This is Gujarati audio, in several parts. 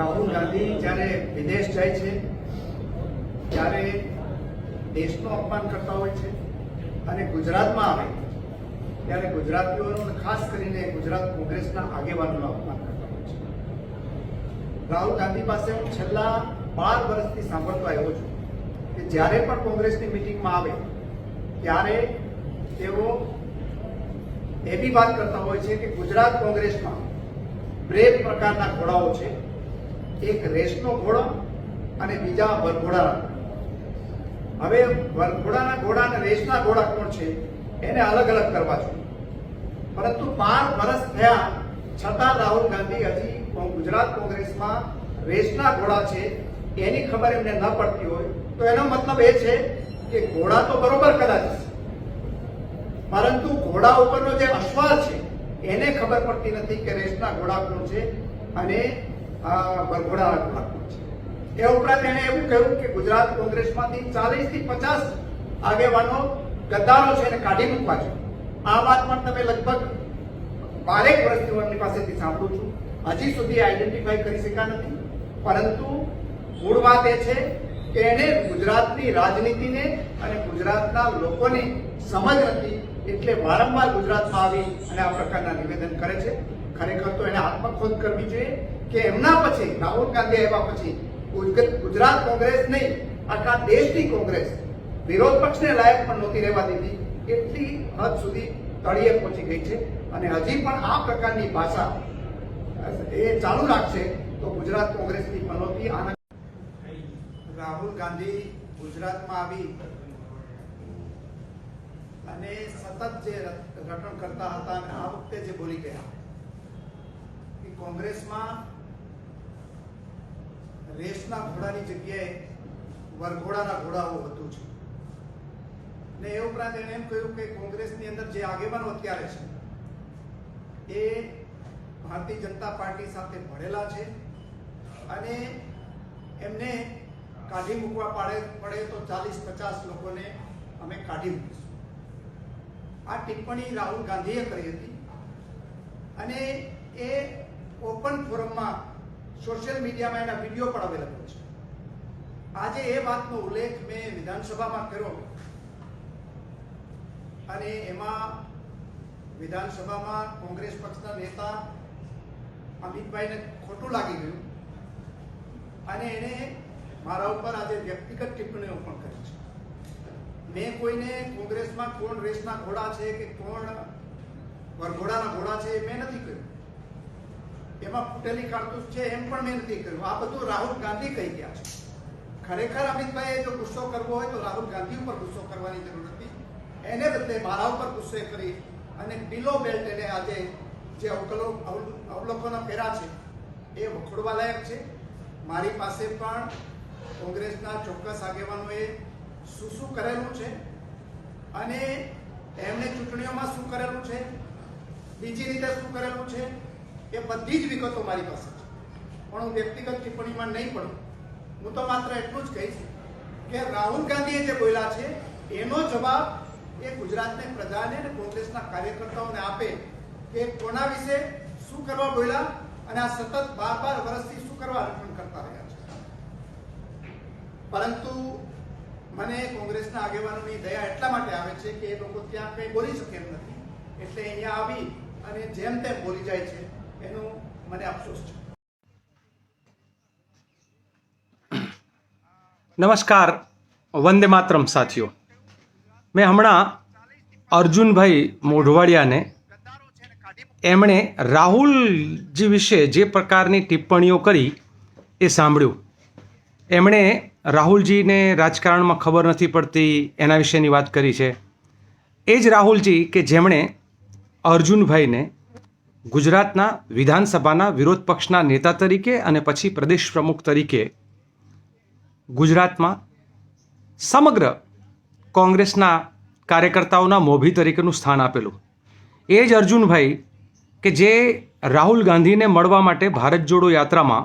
રાહુલ ગાંધી જ્યારે વિદેશ જાય છે, ત્યારે દેશનું અપમાન કરતા હોય છે અને ગુજરાતમાં આવે, ત્યારે ગુજરાતીઓનું ખાસ કરીને ગુજરાત કોંગ્રેસના આગેવાનોનું અપમાન કરતા હોય છે. રાહુલ ગાંધી પાસે હું છેલ્લા બાર વર્ષથી સાંભળતો આવ્યો છું કે જ્યારે પણ કોંગ્રેસની મિટિંગમાં આવે, ત્યારે તેઓ એવી વાત કરતા હોય છે કે ગુજરાત કોંગ્રેસમાં બે પ્રકારના ઘોડાઓ છે. એક રેસનો ઘોડો અને બીજા વરઘોડાના. હવે વરઘોડાના ઘોડા અને રેસના ઘોડા કોણ છે? એને અલગ અલગ કરવા જોઈએ પરંતુ બાર વર્ષ થયા, છતાં રાહુલ ગાંધી હજી ગુજરાત કોંગ્રેસમાં રેસના ઘોડા છે. એની ખબર એમને ન પડતી હોય, તો એનો મતલબ એ છે કે ઘોડા તો બરોબર કદાચ છે પરંતુ ઘોડા ઉપરનો જે અશ્વાસ છે, એને ખબર પડતી નથી કે રેસના ઘોડા કોણ છે. અને આ વરઘોડાના ઘોડા છે. એ ઉપરાંત એણે એવું કહ્યું કે ગુજરાત કોંગ્રેસમાંથી ચાલીસથી પચાસ આગેવાનો ગદ્દારો છે એને કાઢી મૂકવા છે. આ વાત પણ તમે લગભગ બારેક વર્ષથી હું પાસેથી સાંભળું છું. હજી સુધી આઈડેન્ટિફાઈ કરી શક્યા નથી. પરંતુ મૂળ વાત એ છે કે એને ગુજરાતની રાજનીતિને અને ગુજરાતના લોકોની સમજ નથી એટલે વારંવાર ગુજરાતમાં આવી અને આ પ્રકારના નિવેદન કરે છે. ખરેખર તો એને આત્મખોદ કરવી જોઈએ. કે એમના પછી, રાહુલ ગાંધી આવ્યા પછી ગુજરાત કોંગ્રેસ નહીં, આખા દેશની કોંગ્રેસ, વિરોધ પક્ષને લાયક પણ નહોતી રહેવા દીધી. એટલી હદ સુધી તળિયે પહોંચી ગઈ છે. અને હજી પણ આ પ્રકારની ભાષા એ ચાલુ રાખશે તો ગુજરાત કોંગ્રેસની પનોતી આનંદ રાહુલ ગાંધી ગુજરાતમાં આવી. અને સતત જે રટણ કરતા હતા અને આ વખતે જે બોલી ગયા કોંગ્રેસમાં રેસના ઘોડાની જગ્યાએ વરઘોડાના ઘોડાઓ હતું છે. ને એ ઉપરાંત એણે એમ કહ્યું કે કોંગ્રેસની અંદર જે આગેવાનો અત્યારે છે, એ ભારતીય જનતા પાર્ટી સાથે ભળેલા છે અને એમને કાઢી મૂકવા પાડે, પડે તો ચાલીસ પચાસ લોકોને અમે કાઢી મૂકીશું. આ ટિપ્પણી રાહુલ ગાંધીએ કરી હતી અને એ ઓપન ફોરમમાં સોશિયલ મીડિયામાં એના વીડિયો પણ અવેલેબલ છે. આજે એ વાતનો ઉલ્લેખ મેં વિધાનસભામાં કર્યો. અને એમાં વિધાનસભામાં કોંગ્રેસ પક્ષના નેતા અમિતભાઈને ખોટું લાગી ગયું. અને એણે મારા ઉપર આજે વ્યક્તિગત ટિપ્પણીઓ પણ કરી છે. મેં કોઈને કોંગ્રેસમાં કોણ રેસના ઘોડા છે કે કોણ વરઘોડાના ઘોડા છે એ મેં નથી કહ્યું એમાં ફૂટેલી કારતૂસ છે, એમ પણ મેં નથી કર્યું. આ બધું રાહુલ ગાંધી કહી ગયા છે. ખરેખર અમિતભાઈએ જો ગુસ્સો કરવો હોય તો રાહુલ ગાંધી ઉપર ગુસ્સો કરવાની જરૂર નથી. એને બદલે મારા ઉપર ગુસ્સે કરી અને બિલો બેલ્ટ એને આજે જે અવકલો અવલ- અવલોકનો કર્યા છે, એ વખોડવા લાયક છે. મારી પાસે પણ કોંગ્રેસના ચોક્કસ આગેવાનોએ શું શું કરેલું છે અને એમણે ચૂંટણીઓમાં શું કરેલું છે? બીજી રીતે શું કરેલું છે? એ બધી જ વિગતો મારી પાસે છે. પણ હું વ્યક્તિગત ટિપ્પણીમાં નહીં પડું. હું તો માત્ર એટલું જ કહીશ કે રાહુલ ગાંધીએ જે બોલ્યા છે, એનો જવાબ એ ગુજરાતને પ્રજાને અને કોંગ્રેસના કાર્યકર્તાઓને આપે કે કોના વિશે શું કરવા બોલ્યા અને આ સતત બાર બાર વર્ષથી શું કરવા રટણ કરતા રહ્યા છે. પરંતુ મને કોંગ્રેસના આગેવાનોની દયા એટલા માટે આવે છે કે એ લોકો ત્યાં કંઈ બોલી શકે એમ નથી. એટલે અહીંયા આવી અને જેમ તેમ બોલી જાય છે. એનું મને અફસોસ છે. નમસ્કાર, વંદે માતરમ સાથીઓ. મેં હમણાં અર્જુનભાઈ મોઢવાડિયાને એમણે રાહુલજી વિશે જે પ્રકારની ટિપ્પણીઓ કરી એ સાંભળ્યું. એમણે રાહુલજીને રાજકારણમાં ખબર નથી પડતી, એના વિશેની વાત કરી છે. એ જ રાહુલજી કે જેમણે અર્જુનભાઈને ગુજરાતના વિધાનસભાના વિરોધ પક્ષના નેતા તરીકે અને પછી પ્રદેશ પ્રમુખ તરીકે ગુજરાતમાં સમગ્ર કોંગ્રેસના કાર્યકર્તાઓના મોભી તરીકેનું સ્થાન આપેલું. એ જ અર્જુનભાઈ કે જે રાહુલ ગાંધીને મળવા માટે ભારત જોડો યાત્રામાં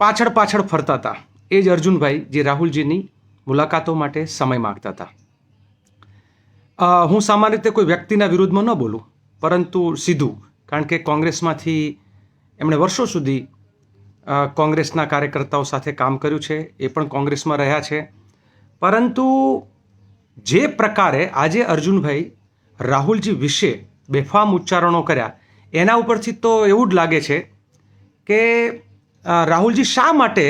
પાછળ પાછળ ફરતા હતા. એ જ અર્જુનભાઈ જે રાહુલજીની મુલાકાતો માટે સમય માગતા હતા. હું સામાન્ય રીતે કોઈ વ્યક્તિના વિરુદ્ધમાં ન બોલું, પરંતુ સીધું. કારણ કે કોંગ્રેસમાંથી એમણે વર્ષો સુધી કોંગ્રેસના કાર્યકર્તાઓ સાથે કામ કર્યું છે, એ પણ કોંગ્રેસમાં રહ્યા છે. પરંતુ જે પ્રકારે આજે અર્જુનભાઈ રાહુલજી વિશે બેફામ ઉચ્ચારણો કર્યા, એના ઉપરથી તો એવું જ લાગે છે કે રાહુલજી શા માટે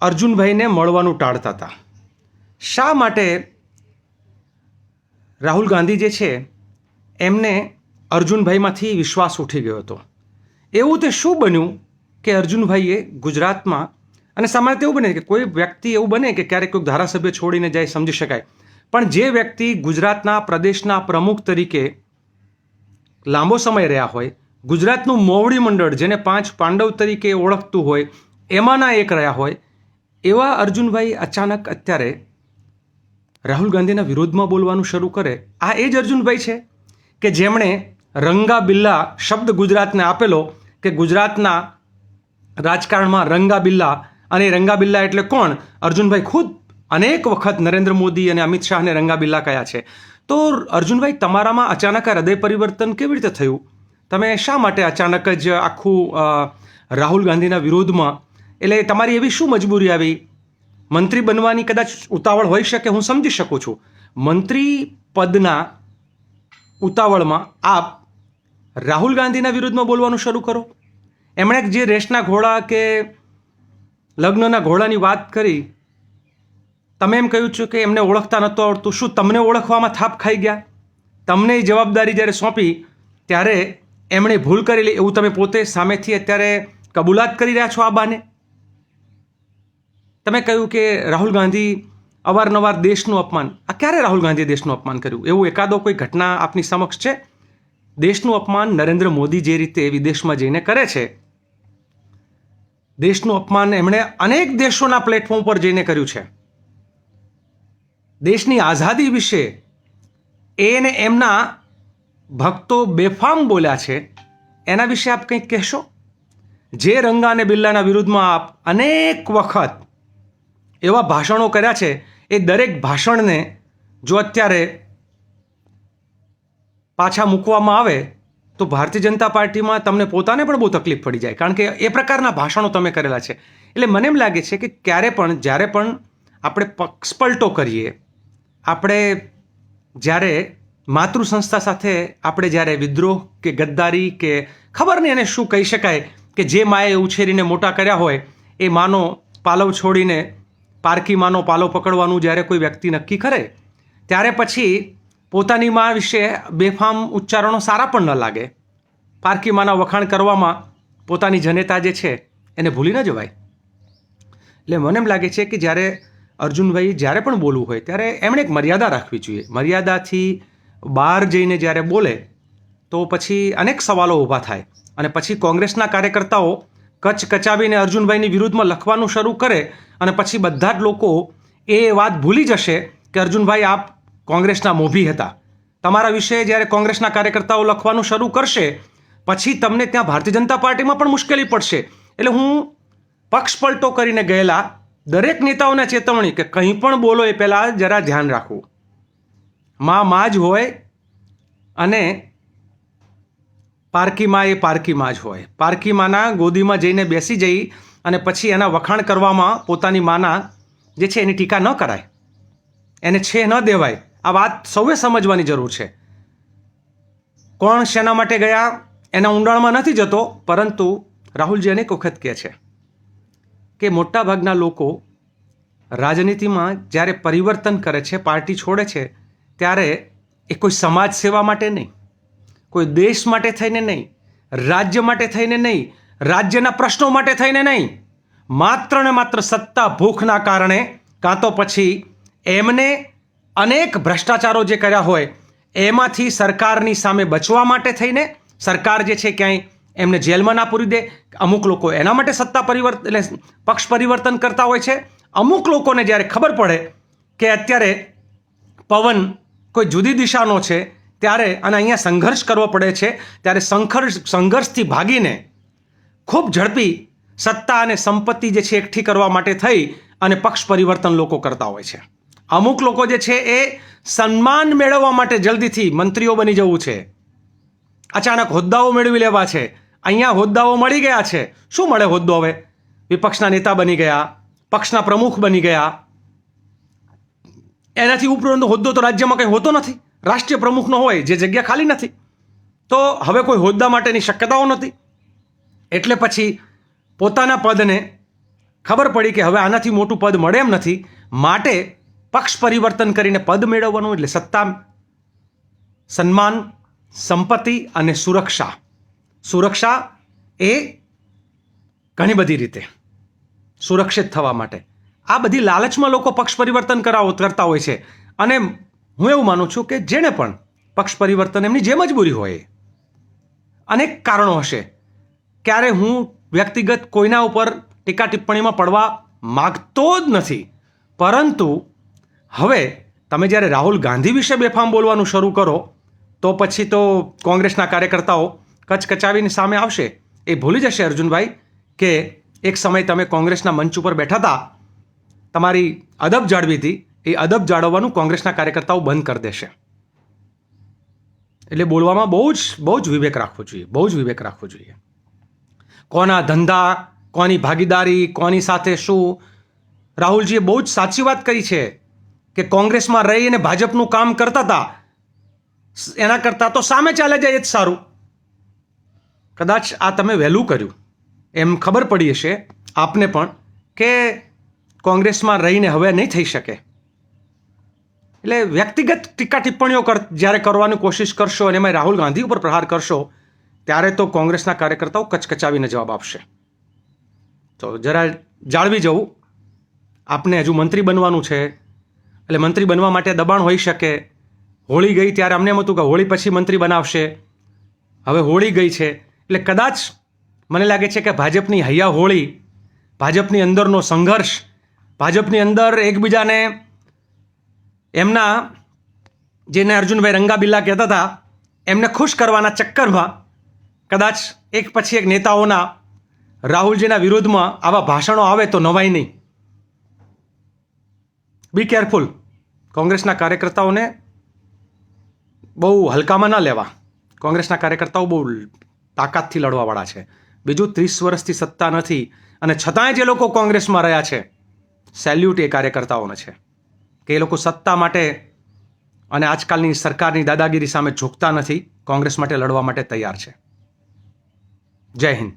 અર્જુનભાઈને મળવાનું ટાળતા હતા? શા માટે રાહુલ ગાંધી જે છે, એમને અર્જુનભાઈમાંથી વિશ્વાસ ઉઠી ગયો હતો. એવું તે શું બન્યું કે અર્જુનભાઈએ ગુજરાતમાં, અને સામાન્ય એવું બને કે કોઈ વ્યક્તિ એવું બને કે ક્યારેક કોઈક ધારાસભ્ય છોડીને જાય, સમજી શકાય. પણ જે વ્યક્તિ ગુજરાતના પ્રદેશના પ્રમુખ તરીકે લાંબો સમય રહ્યા હોય, ગુજરાતનું મોવડી મંડળ જેને પાંચ પાંડવ તરીકે ઓળખતું હોય, એમાંના એક રહ્યા હોય, એવા અર્જુનભાઈ અચાનક અત્યારે રાહુલ ગાંધીના વિરોધમાં બોલવાનું શરૂ કરે, આ એ જ અર્જુનભાઈ છે કે જેમણે રંગા બિલ્લા શબ્દ ગુજરાતને આપેલો કે ગુજરાતના રાજકારણમાં રંગા બિલ્લા અને રંગા બિલ્લા એટલે કોણ? અર્જુનભાઈ ખુદ અનેક વખત નરેન્દ્ર મોદી અને અમિત શાહને રંગા બિલ્લા કયા છે. તો અર્જુનભાઈ, તમારામાં અચાનક હૃદય પરિવર્તન કેવી રીતે થયું? તમે શા માટે અચાનક જ આખું રાહુલ ગાંધીના વિરોધમાં? એટલે તમારી એવી શું મજબૂરી આવી? મંત્રી બનવાની કદાચ ઉતાવળ હોઈ શકે, હું સમજી શકું છું. મંત્રી પદના ઉતાવળમાં આપ રાહુલ ગાંધીના વિરુદ્ધમાં બોલવાનું શરૂ કરો. એમણે જે રેસના ઘોડા કે લગ્નના ઘોડાની વાત કરી, તમે એમ કહ્યું છું કે એમને ઓળખતા નહોતું આવડતું. શું તમને ઓળખવામાં થાપ ખાઈ ગયા? તમને જવાબદારી જ્યારે સોંપી, ત્યારે એમણે ભૂલ કરેલી એવું તમે પોતે સામેથી અત્યારે કબૂલાત કરી રહ્યા છો આ બાને? તમે કહ્યું કે રાહુલ ગાંધી અવારનવાર દેશનું અપમાન. આ ક્યારે રાહુલ ગાંધીએ દેશનું અપમાન કર્યું? એવું એકાદો કોઈ ઘટના આપની સમક્ષ છે? દેશનું અપમાન નરેન્દ્ર મોદી જે રીતે વિદેશમાં જઈને કરે છે, દેશનું અપમાન એમણે અનેક દેશોના પ્લેટફોર્મ પર જઈને કર્યું છે. દેશની આઝાદી વિશે એને એમના ભક્તો બેફામ બોલ્યા છે. એના વિશે આપ કંઈક કહેશો? જે રંગા અને બિલ્લાના વિરુદ્ધમાં આપ અનેક વખત એવા ભાષણો કર્યા છે, એ દરેક ભાષણને જો અત્યારે પાછા મૂકવામાં આવે, તો ભારતીય જનતા પાર્ટીમાં તમને પોતાને પણ બહુ તકલીફ પડી જાય. કારણ કે એ પ્રકારના ભાષણો તમે કરેલા છે. એટલે મને એમ લાગે છે કે ક્યારે પણ, જ્યારે પણ આપણે પક્ષપલટો કરીએ, આપણે જ્યારે માતૃ સંસ્થા સાથે આપણે જ્યારે વિદ્રોહ કે ગદ્દારી કે ખબર નહીં એને શું કહી શકાય કે જે માએ ઉછેરીને મોટા કર્યા હોય, એ માનો પાલવ છોડીને પારકી માનો પાલો પકડવાનું જ્યારે કોઈ વ્યક્તિ નક્કી કરે, ત્યારે પછી પોતાની માં વિશે બેફામ ઉચ્ચારણો સારા પણ ન લાગે. પારકીમાના વખાણ કરવામાં પોતાની જનેતા જે છે, એને ભૂલી ન જવાય. એટલે મને એમ લાગે છે કે જ્યારે અર્જુનભાઈ જ્યારે પણ બોલવું હોય, ત્યારે એમણે એક મર્યાદા રાખવી જોઈએ. મર્યાદાથી બહાર જઈને જ્યારે બોલે, તો પછી અનેક સવાલો ઊભા થાય. અને પછી કોંગ્રેસના કાર્યકર્તાઓ કચ કચાવીને અર્જુનભાઈની વિરુદ્ધમાં લખવાનું શરૂ કરે અને પછી બધા જ લોકો એ વાત ભૂલી જશે કે અર્જુનભાઈ આપ કોંગ્રેસના મોભી હતા. તમારા વિશે જ્યારે કોંગ્રેસના કાર્યકર્તાઓ લખવાનું શરૂ કરશે, પછી તમને ત્યાં ભારતીય જનતા પાર્ટીમાં પણ મુશ્કેલી પડશે. એટલે હું પક્ષપલટો કરીને ગયેલા દરેક નેતાઓને ચેતવણી કે કંઈ પણ બોલો એ પહેલાં જરા ધ્યાન રાખવું. માં માં જ હોય અને પારકીમાં એ પારકીમાં જ હોય. પારકીમાના ગોદીમાં જઈને બેસી જઈ અને પછી એના વખાણ કરવામાં પોતાની માના જે છે એની ટીકા ન કરાય. એને છે ન દેવાય. આ વાત સૌએ સમજવાની જરૂર છે. કોણ શેના માટે ગયા? એના ઊંડાણમાં નથી જતો, પરંતુ રાહુલજી અનેક વખત કહે છે કે મોટાભાગના લોકો રાજનીતિમાં જ્યારે પરિવર્તન કરે છે, પાર્ટી છોડે છે, ત્યારે એ કોઈ સમાજ સેવા માટે નહીં. કોઈ દેશ માટે થઈને નહીં, રાજ્ય માટે થઈને નહીં, રાજ્યના પ્રશ્નો માટે થઈને નહીં, માત્ર ને માત્ર સત્તા ભૂખના કારણે, કાં તો પછી એમને અનેક ભ્રષ્ટાચારો જે કર્યા હોય, એમાંથી સરકારની સામે બચવા માટે થઈને સરકાર જે છે ક્યાંય એમને જેલમાં ના પૂરી દે. અમુક લોકો એના માટે સત્તા પરિવર્તન એટલે પક્ષ પરિવર્તન કરતા હોય છે. અમુક લોકોને જ્યારે ખબર પડે કે અત્યારે પવન કોઈ જુદી દિશાનો છે ત્યારે અને અહીંયા સંઘર્ષ કરવો પડે છે. ત્યારે સંઘર્ષ, સંઘર્ષથી ભાગીને ખૂબ ઝડપી સત્તા અને સંપત્તિ જે છે એકઠી કરવા માટે થઈ અને પક્ષ પરિવર્તન લોકો કરતા હોય છે. અમુક લોકો જે છે એ સન્માન મેળવવા માટે જલ્દીથી મંત્રીઓ બની જવું છે. અચાનક હોદ્દાઓ મેળવી લેવા છે. અહીંયા હોદ્દાઓ મળી ગયા છે. શું મળે હોદ્દો હવે? વિપક્ષના નેતા બની ગયા, પક્ષના પ્રમુખ બની ગયા. એનાથી ઉપરાંત હોદ્દો તો રાજ્યમાં કંઈ હોતો નથી. રાષ્ટ્રીય પ્રમુખનો હોય, જે જગ્યા ખાલી નથી. તો હવે કોઈ હોદ્દા માટેની શક્યતાઓ નથી. એટલે પછી પોતાના પદને ખબર પડી કે હવે આનાથી મોટું પદ મળે એમ નથી. માટે પક્ષ પરિવર્તન કરીને પદ મેળવવાનું એટલે સત્તા, સન્માન, સંપત્તિ અને સુરક્ષા. સુરક્ષા એ ઘણી બધી રીતે સુરક્ષિત થવા માટે. આ બધી લાલચમાં લોકો પક્ષ પરિવર્તન કરાવો, કરતા હોય છે. અને હું એવું માનું છું કે જેણે પણ પક્ષ પરિવર્તન એમની જે મજબૂરી હોય. અનેક કારણો હશે. ક્યારે હું વ્યક્તિગત કોઈના ઉપર ટીકા ટિપ્પણીમાં પડવા માગતો જ નથી. પરંતુ હવે તમે જ્યારે રાહુલ ગાંધી વિશે બેફામ બોલવાનું શરૂ કરો, તો પછી તો કોંગ્રેસના કાર્યકર્તાઓ કચકચાવીની સામે આવશે. એ ભૂલી જશે અર્જુનભાઈ કે એક સમય તમે કોંગ્રેસના મંચ ઉપર બેઠા હતા. તમારી અદબ જાળવી હતી. એ અદબ જાળવવાનું કોંગ્રેસના કાર્યકર્તાઓ બંધ કરી દેશે. એટલે બોલવામાં બહુ જ બહુ જ વિવેક રાખવો જોઈએ, બહુ જ વિવેક રાખવો જોઈએ. કોના ધંધા, કોની ભાગીદારી, કોની સાથે શું? રાહુલજીએ બહુ જ સાચી વાત કરી છે કે કોંગ્રેસમાં રહી અને ભાજપનું કામ કરતા હતા. એના કરતાં તો સામે ચાલે જાય એ જ સારું. કદાચ આ તમે વહેલું કર્યું. એમ ખબર પડી હશે આપને પણ કે કોંગ્રેસમાં રહીને હવે નહીં થઈ શકે. એટલે વ્યક્તિગત ટીકા ટિપ્પણીઓ કર, જ્યારે કરવાની કોશિશ કરશો અને એમાં રાહુલ ગાંધી ઉપર પ્રહાર કરશો, ત્યારે તો કોંગ્રેસના કાર્યકર્તાઓ કચકચાવીને જવાબ આપશે. તો જરા જાળવી જવું. આપને હજુ મંત્રી બનવાનું છે. એટલે મંત્રી બનવા માટે દબાણ હોઈ શકે. હોળી ગઈ ત્યારે અમને એમ હતું કે હોળી પછી મંત્રી બનાવશે. હવે હોળી ગઈ છે. એટલે કદાચ મને લાગે છે કે ભાજપની હૈયા હોળી, ભાજપની અંદરનો સંઘર્ષ, ભાજપની અંદર એકબીજાને એમના જેને અર્જુનભાઈ રંગાબિલ્લા કહેતા હતા, એમને ખુશ કરવાના ચક્કરમાં કદાચ એક પછી એક નેતાઓના રાહુલજીના વિરોધમાં આવા ભાષણો આવે તો નવાય નહીં. બી કેરફુલ કોંગ્રેસના કાર્યકર્તાઓને બહુ હલકામાં ન લેવા. કોંગ્રેસના કાર્યકર્તાઓ બહુ તાકાતથી લડવાવાળા છે. બીજું ત્રીસ વર્ષથી સત્તા નથી અને છતાંય જે લોકો કોંગ્રેસમાં રહ્યા છે સેલ્યુટ એ કાર્યકર્તાઓને છે. કે એ લોકો સત્તા માટે અને આજકાલની સરકારની દાદાગીરી સામે ઝૂકતા નથી, કોંગ્રેસ માટે લડવા માટે તૈયાર છે. જય હિન્દ.